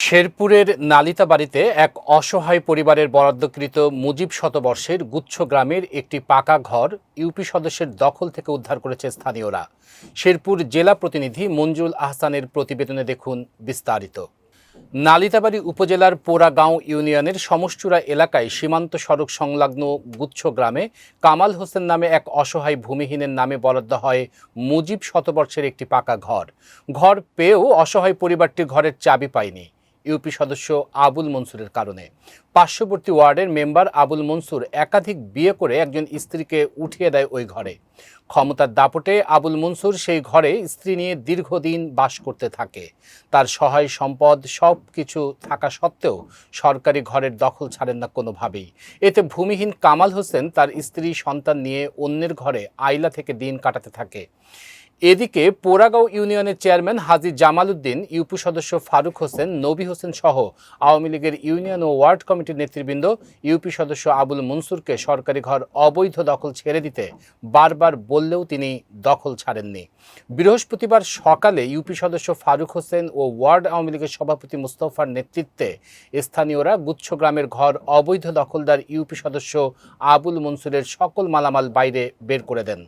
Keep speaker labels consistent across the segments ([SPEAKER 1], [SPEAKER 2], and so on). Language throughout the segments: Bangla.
[SPEAKER 1] শেরপুরের নালিতা বাড়িতে এক অসহায় পরিবারের বরাদ্দকৃত মুজিব শতবর্ষের গুচ্ছ গ্রামের একটি পাকা ঘর ইউপি সদস্যের দখল থেকে উদ্ধার করেছে স্থানীয়রা। শেরপুর জেলা প্রতিনিধি মঞ্জুল আহসানের প্রতিবেদনে দেখুন বিস্তারিত। নালিতাবাড়ি উপজেলার পোড়াগাঁও ইউনিয়নের সমষ্চুরা এলাকায় সীমান্ত সড়ক সংলগ্ন গুচ্ছ গ্রামে কামাল হোসেন নামে এক অসহায় ভূমিহীনের নামে বরাদ্দ হয় মুজিব শতবর্ষের একটি পাকা ঘর। ঘর পেয়েও অসহায় পরিবারটি ঘরের চাবি পায়নি। ইউপি সদস্য আবুল মনসুরের কারণে। পার্শ্ববর্তী ওয়ার্ডের মেম্বার আবুল মনসুর একাধিক বিয়ে করে একজন স্ত্রীকে উঠিয়ে দেয় ওই ঘরে। ক্ষমতার দাপটে আবুল মনসুর সেই ঘরে স্ত্রী নিয়ে দীর্ঘদিন বাস করতে থাকে। তার সহায় সম্পদ সব কিছু থাকা সত্ত্বেও সরকারি ঘরের দখল ছাড়েন না কোনোভাবেই। এতে ভূমিহীন কামাল হোসেন তার স্ত্রী সন্তান নিয়ে অন্যের ঘরে আইলা থেকে দিন কাটাতে থাকে। এদিকে পোড়াগাঁও ইউনিয়নের চেয়ারম্যান হাজি জামাল উদ্দিন ইউপি সদস্য ফারুক হোসেন, নবী হোসেন সহ আওয়ামী লীগের ইউনিয়ন ও ওয়ার্ড কমিটির নেতৃবৃন্দ, ইউপি সদস্য আবুল মনসুরকে সরকারি ঘর অবৈধ দখল ছেড়ে দিতে বারবার বললেও তিনি দখল ছাড়েননি। বৃহস্পতিবার সকালে ইউপি সদস্য ফারুক হোসেন ও ওয়ার্ড আওয়ামী লীগের সভাপতি মুস্তফার নেতৃত্বে স্থানীয়রা গুচ্ছ গ্রামের ঘর অবৈধ দখলদার ইউপি সদস্য আবুল মনসুরের সকল মালামাল বাইরে বের করে দেন।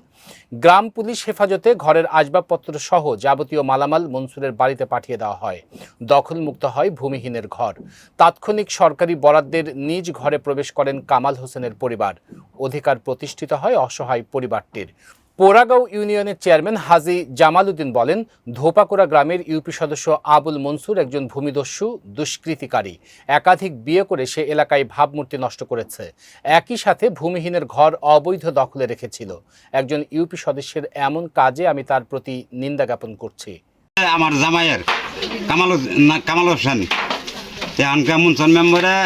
[SPEAKER 1] গ্রাম পুলিশ হেফাজতে ঘরের আসবাবপত্র সহ যাবতীয় মালামাল মনসুরের বাড়িতে পাঠিয়ে দেওয়া হয়। দখলমুক্ত হয় ভূমিহীনের ঘর। তাৎক্ষণিক সরকারি বরাদ্দের নিজ ঘরে প্রবেশ করেন কামাল হোসেনের পরিবার। অধিকার প্রতিষ্ঠিত হয় অসহায় পরিবারটির। পোড়াগাঁও ইউনিয়নের চেয়ারম্যান হাজি জামাল উদ্দিন বলেন ধোপাকুড়া গ্রামের ইউপি সদস্য আবুল মনসুর একজন ভূমিদস্যু দুষ্কৃতিকারী। একাধিক বিয়ে করে সে এলাকায় ভাবমূর্তি নষ্ট করেছে। একই সাথে ভূমিহীনের ঘর অবৈধ দখলে রেখেছিল। একজন ইউপি সদস্যের এমন কাজে আমি তার প্রতি নিন্দা জ্ঞাপন করছি।
[SPEAKER 2] আমার জামাইয়ের কামাল না, কামাল হোসেন। মেম্বারে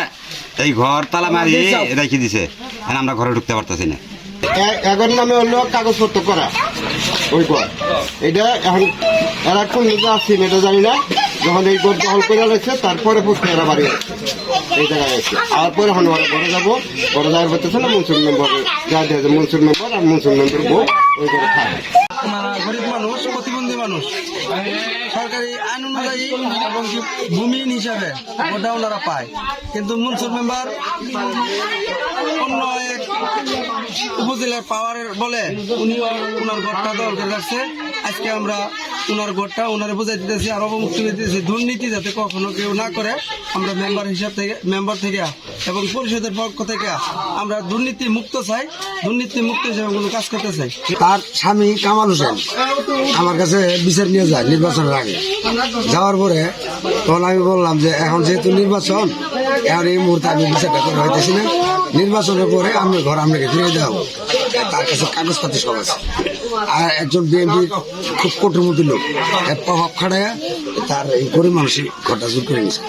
[SPEAKER 2] এই ঘর তালা মারি রেখে দিছে। আমরা ঘরে ঢুকতে পারতেছি না।
[SPEAKER 3] এগোর নামে হলো কাগজপত্র করা। ওই এটা এখন এরা কোন দিকে আসছে এটা জানি না। যখন এই ঘর দখল করে রয়েছে তারপরে পুষতে এরা বাড়ি এই জায়গায় আছে। তারপরে এখন ওরা ঘরে যাব। ঘরে যাওয়ার করতেছে না মনসুর মেম্বার যা দিয়েছে মনসুর মেম্বার আর মনসুর মেম্বার বউ, ওই খায়।
[SPEAKER 4] গরিব মানুষ, প্রতিবন্ধী মানুষ। সরকারি আইন অনুযায়ী এবং ভূমিহীন হিসাবে ওটা ওনারা পায়। কিন্তু মনসুর মেম্বার অন্য এক উপজেলার পাওয়ারের বলে উনি ওনার ঘরটা দখল করে রাখছে আজকে আমরা ওনার ঘরটা ওনারে বোঝাই দিতেছি আর অবমুক্তি দিতেছি। দুর্নীতি যাতে কখনো কেউ না করে, আমরা মেম্বার হিসাব থেকে মেম্বার থেকে এবং পরিষদের পক্ষ থেকে আমরা দুর্নীতি মুক্ত চাই, দুর্নীতি মুক্ত হিসাবে কোনো কাজ করতে চাই।
[SPEAKER 5] তার স্বামী কামাল হোসেন আমার কাছে বিচার নিয়ে যায় নির্বাচনের আগে। যাওয়ার পরে তখন আমি বললাম যে, এখন যেহেতু নির্বাচন, এখন এই মুহূর্তে আমি বিচারটা করে হইতেছি না। নির্বাচনের পরে আমি ঘর আপনাকে ফিরে দেওয়া। তার কাছে কাগজপাতি সব আছে। আর একজন বিএনপি খুব কঠোরমতি লোক। প্রভাব খাটায় তার এই গরিব মানুষের ঘটা জোর করে নিয়েছে।